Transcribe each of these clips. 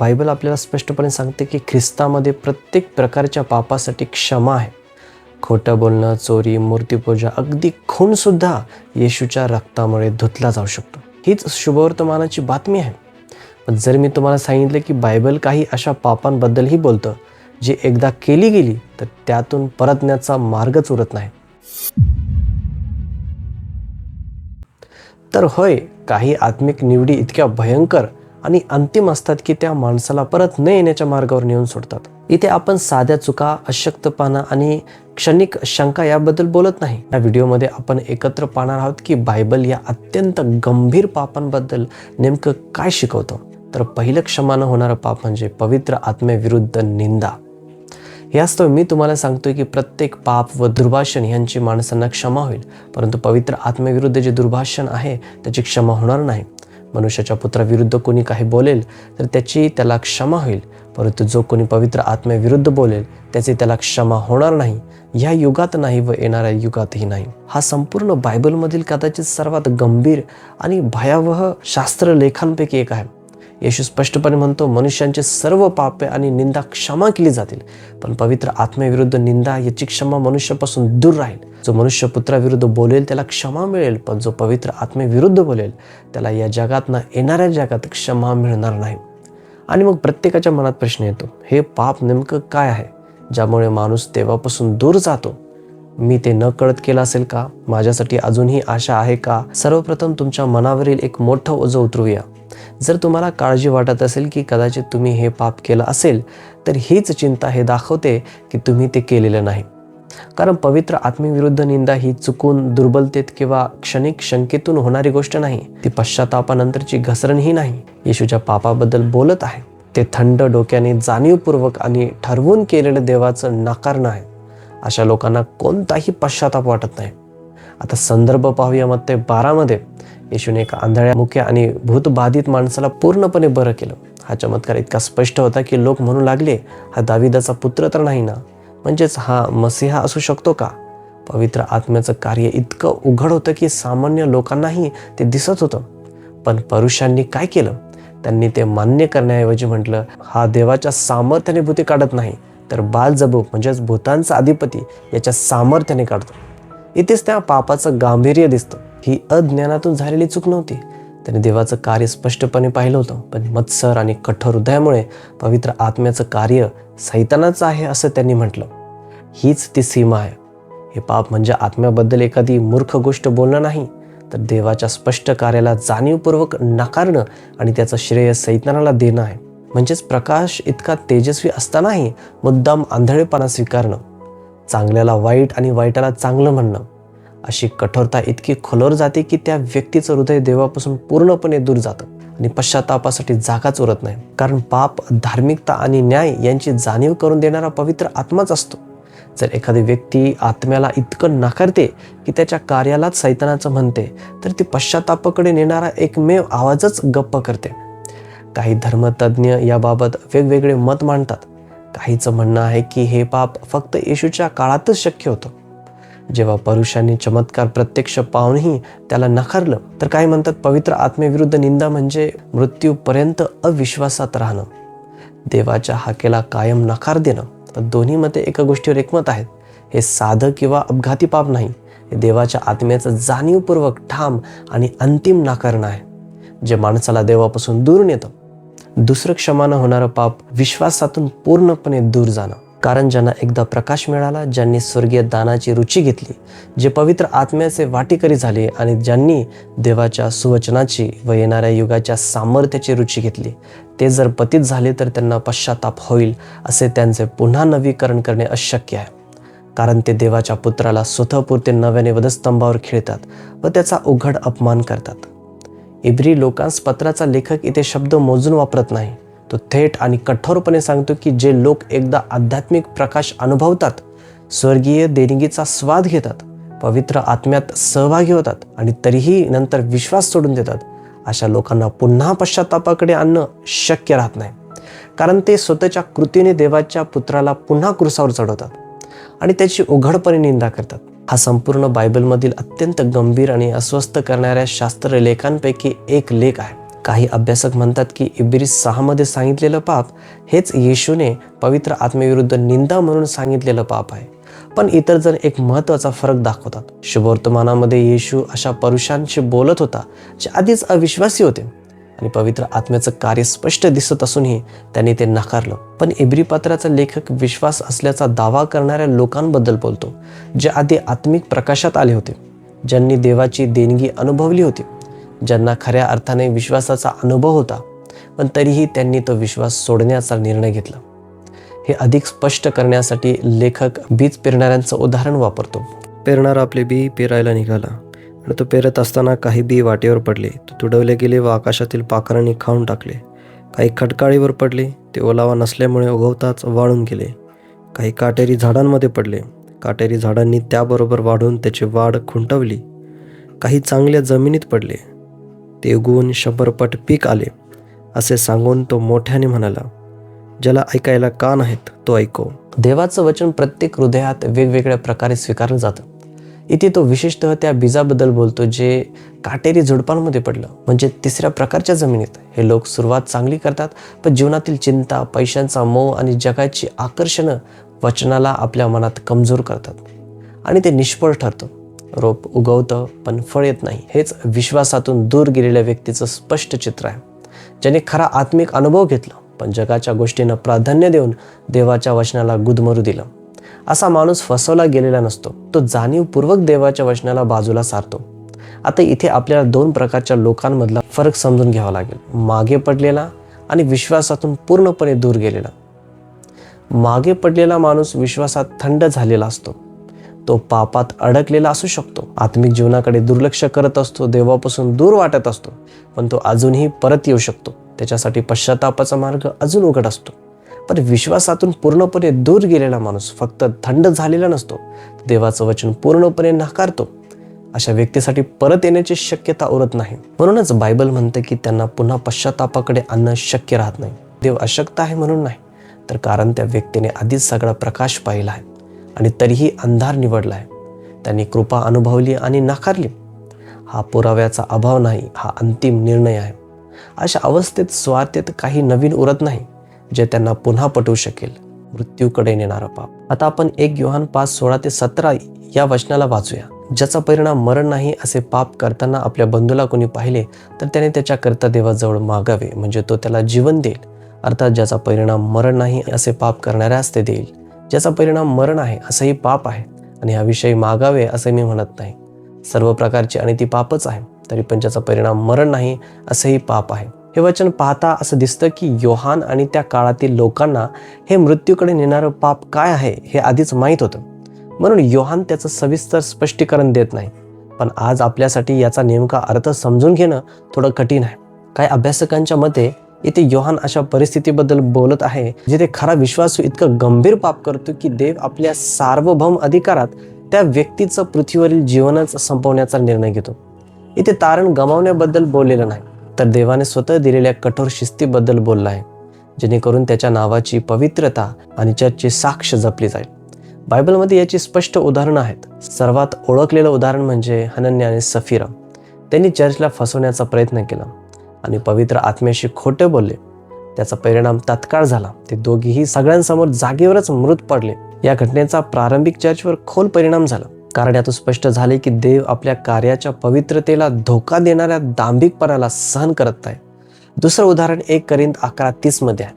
Bible आपल्याला स्पष्टपणे सांगते की ख्रिस्तामध्ये प्रत्येक प्रकारच्या पापासाठी क्षमा आहे. खोटं बोलणं चोरी मूर्तीपूजा अगदी खूनसुद्धा येशूच्या रक्तामुळे धुतला जाऊ शकतो. हीच शुभवर्तमानाची बातमी आहे. पण जर मी तुम्हाला सांगितलं की बायबल काही अशा पापांबद्दलही बोलतं जी एकदा केली गेली तर त्यातून परतण्याचा मार्गच उरत नाही. तर होय काही आत्मिक निवडी इतक्या भयंकर आणि अंतिम असतात की त्या माणसाला परत न येण्याच्या मार्गावर नेऊन सोडतात. इथे आपण साध्या चुका अशक्तपणा आणि क्षणिक शंका याबद्दल बोलत नाही. या व्हिडिओमध्ये आपण एकत्र पाहणार आहोत की बायबल या अत्यंत गंभीर पापांबद्दल नेमकं काय शिकवतं. तर पहिलं क्षमानं होणारं पाप म्हणजे पवित्र आत्म्याविरुद्ध निंदा. यास्तव मी तुम्हाला सांगतोय की प्रत्येक पाप व दुर्भाषण यांची माणसांना क्षमा होईल. परंतु पवित्र आत्म्याविरुद्ध जे दुर्भाषण आहे त्याची क्षमा होणार नाही. मनुष्याच्या पुत्राविरुद्ध कोणी काही बोलेल तर त्याची त्याला क्षमा होईल. परंतु जो कोणी पवित्र आत्म्याविरुद्ध बोलेल त्याची त्याला क्षमा होणार नाही. ह्या युगात नाही व येणाऱ्या युगातही नाही. हा संपूर्ण बायबलमधील कदाचित सर्वात गंभीर आणि भयावह शास्त्रलेखांपैकी एक आहे. येशू स्पष्टपणे म्हणतो मनुष्यांचे सर्व पापे आणि निंदा क्षमा केली जातील पण पवित्र आत्म्याविरुद्ध निंदा याची क्षमा मनुष्यापासून दूर राहील. जो मनुष्य पुत्राविरुद्ध बोलेल त्याला क्षमा मिळेल पण जो पवित्र आत्म्याविरुद्ध बोलेल त्याला या जगात ना येणाऱ्या जगात क्षमा मिळणार नाही. आणि मग प्रत्येकाच्या मनात प्रश्न येतो हे पाप नेमकं काय आहे? ज्यामुळे माणूस देवापासून दूर जातो. मी ते न कळत केलं असेल का? माझ्यासाठी अजूनही आशा आहे का? सर्वप्रथम तुमच्या मनावरील एक मोठं ओझं उतरूया. जर तुम्हाला काळजी वाटत असेल की कदाचित तुम्ही हे पाप केलं असेल तर हीच चिंता हे दाखवते की तुम्ही ते केलेलं नाही. कारण पवित्र आत्मीविरुद्ध निंदा ही चुकून दुर्बलतेत किंवा क्षणिक शंकेतून होणारी गोष्ट नाही. ती पश्चातापानंतरची घसरणही नाही. येशूच्या पापाबद्दल बोलत आहे. ते थंड डोक्याने जाणीवपूर्वक आणि ठरवून केलेलं देवाचं नाकारणं आहे. अशा लोकांना कोणताही पश्चाताप वाटत नाही. आता संदर्भ पाहूया मग ते बारामध्ये. येशूने एका आंधळ्या मुख्य आणि भूतबाधित माणसाला पूर्णपणे बरं केलं. हा चमत्कार इतका स्पष्ट होता की लोक म्हणू लागले हा दाविदाचा पुत्र तर नाही ना? म्हणजेच हा मसिहा असू शकतो का? पवित्र आत्म्याचं कार्य इतकं उघड होतं की सामान्य लोकांनाही ते दिसत होतं. पण परुषांनी काय केलं? त्यांनी ते मान्य करण्याऐवजी म्हटलं हा देवाच्या सामर्थ्याने भूते काढत नाही तर बालजबूक म्हणजेच भूतांचा अधिपती याच्या सामर्थ्याने काढतो. इथेच त्या पापाचं गांभीर्य दिसतं. ही अज्ञानातून झालेली चूक नव्हती. त्याने देवाचं कार्य स्पष्टपणे पाहिलं होतं पण मत्सर आणि कठोर हृदयामुळे पवित्र आत्म्याचं कार्य सैतानाचं आहे असं त्यांनी म्हटलं. हीच ती सीमा आहे. हे पाप म्हणजे आत्म्याबद्दल एखादी मूर्ख गोष्ट बोलणं नाही तर देवाच्या स्पष्ट कार्याला जाणीवपूर्वक नाकारणं आणि त्याचं श्रेय सैतानाला देणं आहे. म्हणजेच प्रकाश इतका तेजस्वी असतानाही मुद्दाम आंधळेपणा स्वीकारणं. चांगल्याला वाईट आणि वाईटाला चांगलं म्हणणं. अशी कठोरता इतकी खोलवर जाते की त्या व्यक्तीचं हृदय देवापासून पूर्णपणे दूर जातं आणि पश्चातापासाठी जागाच उरत नाही. कारण पाप धार्मिकता आणि न्याय यांची जाणीव करून देणारा पवित्र आत्माच असतो. जर एखादी व्यक्ती आत्म्याला इतकं नाकारते की त्याच्या कार्यालाच सैतानाचं म्हणते तर ती पश्चातापाकडे नेणारा एकमेव आवाजच गप्प करते. काही धर्मतज्ज्ञ याबाबत वेगवेगळे मत मांडतात. काहीचं म्हणणं आहे की हे पाप फक्त येशूच्या काळातच शक्य होतं. जेव्हा परुषांनी चमत्कार प्रत्यक्ष पाहूनही त्याला नकारलं तर काही म्हणतात पवित्र आत्मेविरुद्ध निंदा म्हणजे मृत्यूपर्यंत अविश्वासात राहणं. देवाच्या हाकेला कायम नकार देणं. तर दोन्ही मते एका गोष्टीवर एकमत आहेत. हे साधं किंवा अपघाती पाप नाही. हे देवाच्या आत्म्याचं जाणीवपूर्वक ठाम आणि अंतिम नाकारणं आहे. जे माणसाला देवापासून दूर नेतं. दुसरं क्षमानं होणारं पाप विश्वासातून पूर्णपणे दूर जाणं. कारण ज्यांना एकदा प्रकाश मिळाला ज्यांनी स्वर्गीय दानाची रुची घेतली जे पवित्र आत्म्याचे वाटेकरी झाले आणि ज्यांनी देवाच्या सुवचनाची व येणाऱ्या युगाच्या सामर्थ्याची रुची घेतली ते जर पतित झाले तर त्यांना पश्चाताप होईल असे त्यांचे पुन्हा नवीकरण करणे अशक्य आहे. कारण ते देवाच्या पुत्राला स्वतःपुरते नव्याने वधस्तंभावर खेळतात व त्याचा उघड अपमान करतात. इब्री लोकांस पत्राचा लेखक इथे शब्द मोजून वापरत नाही. तो थेट आणि कठोरपणे सांगतो की जे लोक एकदा आध्यात्मिक प्रकाश अनुभवतात स्वर्गीय देणगीचा स्वाद घेतात पवित्र आत्म्यात सहभागी होतात आणि तरीही नंतर विश्वास सोडून देतात अशा लोकांना पुन्हा पश्चातापाकडे आणणं शक्य राहत नाही. कारण ते स्वतःच्या कृतीने देवाच्या पुत्राला पुन्हा क्रुसावर चढवतात आणि त्याची उघडपणे निंदा करतात. हा संपूर्ण बायबलमधील अत्यंत गंभीर आणि अस्वस्थ करणाऱ्या शास्त्रलेखांपैकी एक लेख आहे. काही अभ्यासक म्हणतात की इब्रिस सहामध्ये सांगितलेलं पाप हेच येशूने पवित्र आत्मेविरुद्ध निंदा म्हणून सांगितलेलं पाप आहे. पण इतर जण एक महत्त्वाचा फरक दाखवतात. शुभवर्तमानामध्ये येशू अशा पुरुषांशी बोलत होता जे आधीच अविश्वासी होते. आणि पवित्र आत्म्याचं कार्य स्पष्ट दिसत असूनही त्यांनी ते नाकारलं. पण इब्री पात्राचा लेखक विश्वास असल्याचा दावा करणाऱ्या लोकांबद्दल बोलतो जे आधी आत्मिक प्रकाशात आले होते ज्यांनी देवाची देणगी अनुभवली होती. ज्यांना खऱ्या अर्थाने विश्वासाचा अनुभव होता पण तरीही त्यांनी तो विश्वास सोडण्याचा निर्णय घेतला. हे अधिक स्पष्ट करण्यासाठी लेखक बीज पेरणाऱ्यांचं उदाहरण वापरतो. पेरणारा आपले बी पेरायला निघाला आणि तो पेरत असताना काही बी वाटेवर पडले. तो तुडवले गेले व आकाशातील पाखरांनी खाऊन टाकले. काही खटकाळीवर पडले ते ओलावा नसल्यामुळे उगवताच वाळून गेले. काही काटेरी झाडांमध्ये पडले काटेरी झाडांनी त्याबरोबर वाढून त्याची वाढ खुंटवली. काही चांगल्या जमिनीत पडले ते उगवून शंभरपट पीक आले असे सांगून तो मोठ्याने म्हणाला ज्याला ऐकायला कान आहेत तो ऐको. देवाचं वचन प्रत्येक हृदयात वेगवेगळ्या प्रकारे स्वीकारलं जातं. इथे तो विशेषतः त्या बीजाबद्दल बोलतो जे काटेरी झुडपांमध्ये पडलं. म्हणजे तिसऱ्या प्रकारच्या जमिनीत. हे लोक सुरुवात चांगली करतात पण जीवनातील चिंता पैशांचा मोह आणि जगाची आकर्षणं वचनाला आपल्या मनात कमजोर करतात. आणि ते निष्फळ ठरतं. रोप उगवतं पण फळ येत नाही. हेच विश्वासातून दूर गेलेल्या व्यक्तीचं स्पष्ट चित्र आहे. ज्याने खरा आत्मिक अनुभव घेतला पण जगाच्या गोष्टींना प्राधान्य देऊन देवाच्या वचनाला गुदमरू दिलं. असा माणूस फसवला गेलेला नसतो. तो जाणीवपूर्वक देवाच्या वचनाला बाजूला सारतो. आता इथे आपल्याला दोन प्रकारच्या लोकांमधला फरक समजून घ्यावा लागेल. मागे पडलेला आणि विश्वासातून पूर्णपणे दूर गेलेला. मागे पडलेला माणूस विश्वासात थंड झालेला असतो. तो पापात अडकलेला असू शकतो. आत्मिक जीवनाकडे दुर्लक्ष करत असतो देवापासून दूर वाटत असतो पण तो अजूनही परत येऊ शकतो. त्याच्यासाठी पश्चातापाचा मार्ग अजून उघड असतो. पण विश्वासातून पूर्णपणे दूर गेलेला माणूस फक्त थंड झालेला नसतो. देवाचं वचन पूर्णपणे नाकारतो. अशा व्यक्तीसाठी परत येण्याची शक्यता उरत नाही. म्हणूनच बायबल म्हणते की त्यांना पुन्हा पश्चातापाकडे आणणं शक्य राहत नाही. देव अशक्त आहे म्हणून नाही तर कारण त्या व्यक्तीने आधीच सगळा प्रकाश पाहिला आहे. आणि तरीही अंधार निवडला आहे त्यांनी कृपा अनुभवली आणि नाकारली. हा पुराव्याचा अभाव नाही हा अंतिम निर्णय आहे. अशा अवस्थेत स्वार्थेत काही नवीन उरत नाही जे त्यांना पुन्हा पटवू शकेल. मृत्यूकडे नेणारा पाप. आता आपण एक युहान पाच सोळा ते सतरा या वचनाला वाचूया. ज्याचा परिणाम मरण नाही असे पाप करताना आपल्या बंधूला कोणी पाहिले तर त्याने त्याच्याकरता देवाजवळ मागावे म्हणजे तो त्याला जीवन देईल. अर्थात ज्याचा परिणाम मरण नाही असे पाप करणाऱ्यास ते देईल. ज्याचा परिणाम मरण आहे असंही पाप आहे आणि ह्याविषयी मागावे असं मी म्हणत नाही. सर्व प्रकारची आणि ती पापच आहे तरी पण ज्याचा परिणाम मरण नाही असंही पाप आहे. हे वचन पाहता असं दिसतं की योहान आणि त्या काळातील लोकांना हे मृत्यूकडे नेणारं पाप काय आहे हे आधीच माहीत होतं. म्हणून योहान त्याचं सविस्तर स्पष्टीकरण देत नाही. पण आज आपल्यासाठी याचा नेमका अर्थ समजून घेणं थोडं कठीण आहे. काही अभ्यासकांच्या मते इथे योहान अशा परिस्थितीबद्दल बोलत आहे जिथे खरा विश्वासू इतकं गंभीर पाप करतो की देव आपल्या सार्वभौम अधिकारात त्या व्यक्तीचं पृथ्वीवरील जीवनच संपवण्याचा निर्णय घेतो. इथे तारण गमावण्याबद्दल बोललेलं नाही तर देवाने स्वतः दिलेल्या कठोर शिस्तीबद्दल बोलला आहे जेणेकरून त्याच्या नावाची पवित्रता आणि चर्चची साक्ष जपली जाईल. बायबलमध्ये याची स्पष्ट उदाहरणं आहेत. सर्वात ओळखलेलं उदाहरण म्हणजे हनन्या आणि सफिरा. त्यांनी चर्चला फसवण्याचा प्रयत्न केला. आणि पवित्र आत्म्याशी खोटे बोलले. त्याचा परिणाम तात्काळ झाला. ते दोघीही सगळ्यांसमोर जागेवरच मृत पडले. या घटनेचा प्रारंभिक चर्चवर खोल परिणाम झाला. कारण यातून स्पष्ट झाले की देव आपल्या कार्याच्या पवित्रतेला धोका देणाऱ्या दांभिकपणाला सहन करत आहे. दुसरं उदाहरण एक करिंद अकरा तीसमध्ये आहे.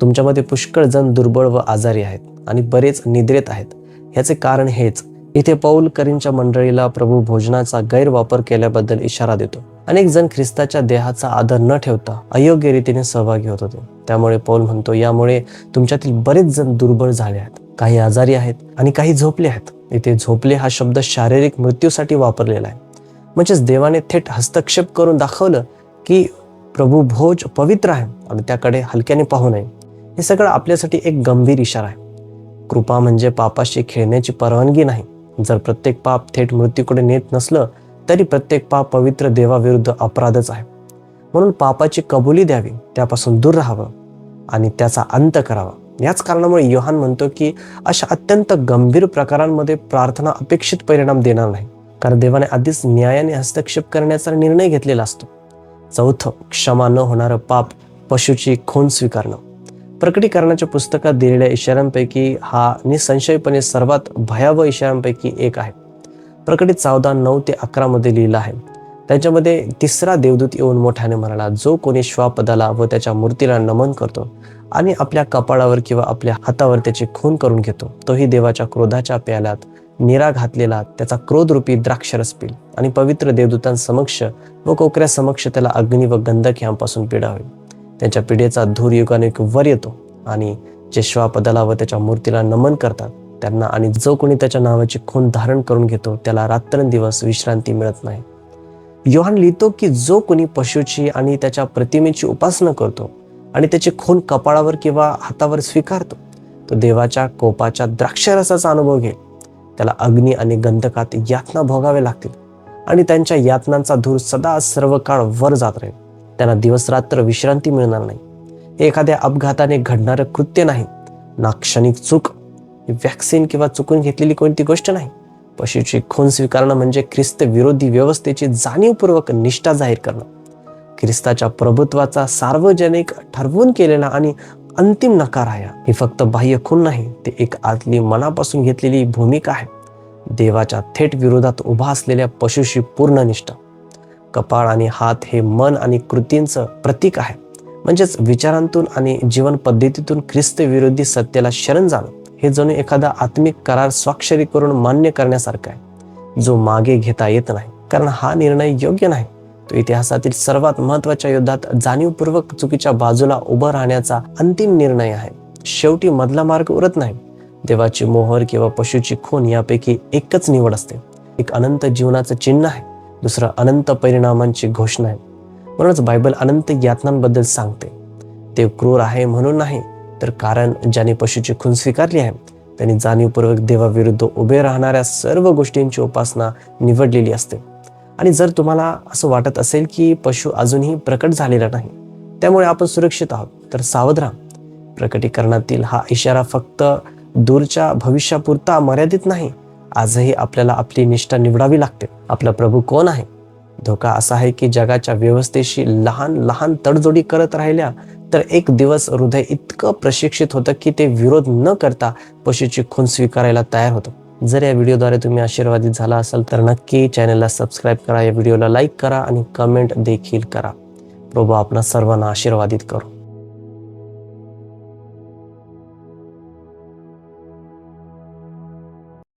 तुमच्यामध्ये पुष्कळ जण दुर्बळ व आजारी आहेत आणि बरेच निद्रेत आहेत. ह्याचे कारण हेच. इथे पौल करींच्या मंडळीला प्रभू भोजनाचा गैरवापर केल्याबद्दल इशारा देतो. अनेक जण ख्रिस्ताच्या देहाचा आदर न ठेवता अयोग्य रीतीने सहभागी होत होते. त्यामुळे पौल म्हणतो यामुळे तुमच्यातील बरेच जण दुर्बळ झाले आहेत. काही आजारी आहेत आणि काही झोपले आहेत. इथे झोपले हा शब्द शारीरिक मृत्यूसाठी वापरलेला आहे. म्हणजेच देवाने थेट हस्तक्षेप करून दाखवलं की प्रभू भोज पवित्र आहे आणि त्याकडे हलक्याने पाहू नये. हे सगळं आपल्यासाठी एक गंभीर इशारा आहे. कृपा म्हणजे पापाशी खेळण्याची परवानगी नाही. जर प्रत्येक पाप थेट मृत्यूकडे नेत नसलं तरी प्रत्येक पाप पवित्र देवाविरुद्ध अपराधच आहे. म्हणून पापाची कबुली द्यावी त्यापासून दूर राहावं आणि त्याचा अंत करावा. याच कारणामुळे योहान म्हणतो की अशा अत्यंत गंभीर प्रकारांमध्ये प्रार्थना अपेक्षित परिणाम देणार नाही. कारण देवाने आधीच न्यायाने हस्तक्षेप करण्याचा निर्णय घेतलेला असतो. चौथं क्षमा न होणारं पाप पशुची खून स्वीकारणं. प्रकटीकरणाच्या पुस्तकात दिलेल्या इशाऱ्यांपैकी हा निसंशयपणे सर्वात भयावह इशाऱ्यांपैकी एक आहे. प्रकटित चौदा नऊ ते अकरामध्ये लिहिलं आहे. त्याच्यामध्ये तिसरा देवदूत येऊन मोठ्याने म्हणाला जो कोणी श्वापदाला व त्याच्या मूर्तीला नमन करतो आणि आपल्या कपाळावर किंवा आपल्या हातावर त्याची खून करून घेतो तोही देवाच्या क्रोधाच्या प्याल्यात निरा घातलेला त्याचा क्रोधरूपी द्राक्षरस पिल आणि पवित्र देवदूतांसमक्ष व कोकऱ्या समक्ष त्याला अग्नी व गंधक यांपासून पिढा होईल. त्यांच्या पिढेचा धूर युगाने वर येतो आणि जे श्वापदाला व त्याच्या मूर्तीला नमन करतात त्यांना आणि जो कोणी त्याच्या नावाची खून धारण करून घेतो त्याला रात्रंदिवस विश्रांती मिळत नाही. योहान लिहितो की जो कोणी पशूची आणि त्याच्या प्रतिमेची उपासना करतो आणि त्याची खून कपाळावर किंवा हातावर स्वीकारतो तो देवाच्या कोपाच्या द्राक्षरसाचा अनुभव घेईल. त्याला अग्नी आणि गंधकात यातना भोगावे लागतील आणि त्यांच्या यातनांचा धूर सदा सर्व काळ वर जात राहील. त्यांना दिवस रात्र विश्रांती मिळणार नाही. हे एखाद्या अपघाताने घडणारं कृत्य नाही. ना क्षणिक चूक वॅक्सिन किंवा चुकून घेतलेली कोणती गोष्ट नाही. पशुची खून स्वीकारणं म्हणजे ख्रिस्त विरोधी व्यवस्थेची जाणीवपूर्वक निष्ठा जाहीर करणं. ख्रिस्ताच्या प्रभुत्वाचा सार्वजनिक ठरवून केलेला आणि अंतिम नकार आहे ही. फक्त बाह्य खून नाही ते एक आतली मनापासून घेतलेली भूमिका आहे. देवाच्या थेट विरोधात उभा असलेल्या पशुशी पूर्ण निष्ठा. कपाळ आणि हात हे मन आणि कृतींचं प्रतीक आहे. म्हणजेच विचारांतून आणि जीवन पद्धतीतून ख्रिस्त विरोधी सत्तेला शरण जाणं. हे जणू एखादा आत्मिक करार स्वाक्षरी करून मान्य करण्यासारखा आहे. जो मागे घेता येत नाही कारण हा निर्णय योग्य नाही. तो इतिहासातील सर्वात महत्त्वाच्या युद्धात जाणीवपूर्वक चुकीच्या बाजूला उभं राहण्याचा अंतिम निर्णय आहे. शेवटी मधला मार्ग उरत नाही. देवाची मोहर किंवा पशुची खून यापैकी एकच निवड असते. एक अनंत जीवनाचं चिन्ह आहे दुसरं अनंत परिणामांची घोषणा आहे. म्हणूनच बायबल अनंत यातनांबद्दल सांगते. ते क्रूर आहे म्हणून नाही तर कारण ज्याने पशुची खून स्वीकारली आहे त्यांनी जाणीवपूर्वक देवाविरुद्ध उभे राहणाऱ्या सर्व गोष्टींची उपासना निवडलेली असते. आणि जर तुम्हाला असं वाटत असेल की पशु अजूनही प्रकट झालेला नाही त्यामुळे आपण सुरक्षित आहोत. तर सावध राहा. प्रकटीकरणातील हा इशारा फक्त दूरच्या भविष्यापुरता मर्यादित नाही आजही आपल्याला आपली निष्ठा निवडावी लागते. आपला प्रभू कोण आहे? धोका असा आहे की जगाच्या व्यवस्थेशी लहान लहान तडजोडी करत राहिल्या तर एक दिवस हृदय इतकं प्रशिक्षित होतं की ते विरोध न करता पशूची खून स्वीकारायला तयार होतं. जर या व्हिडिओद्वारे तुम्ही आशीर्वादित झाला असाल तर नक्की चॅनलला सबस्क्राईब करा या व्हिडिओला लाईक करा आणि कमेंट देखील करा. प्रभू आपणा सर्वांना आशीर्वादित करू.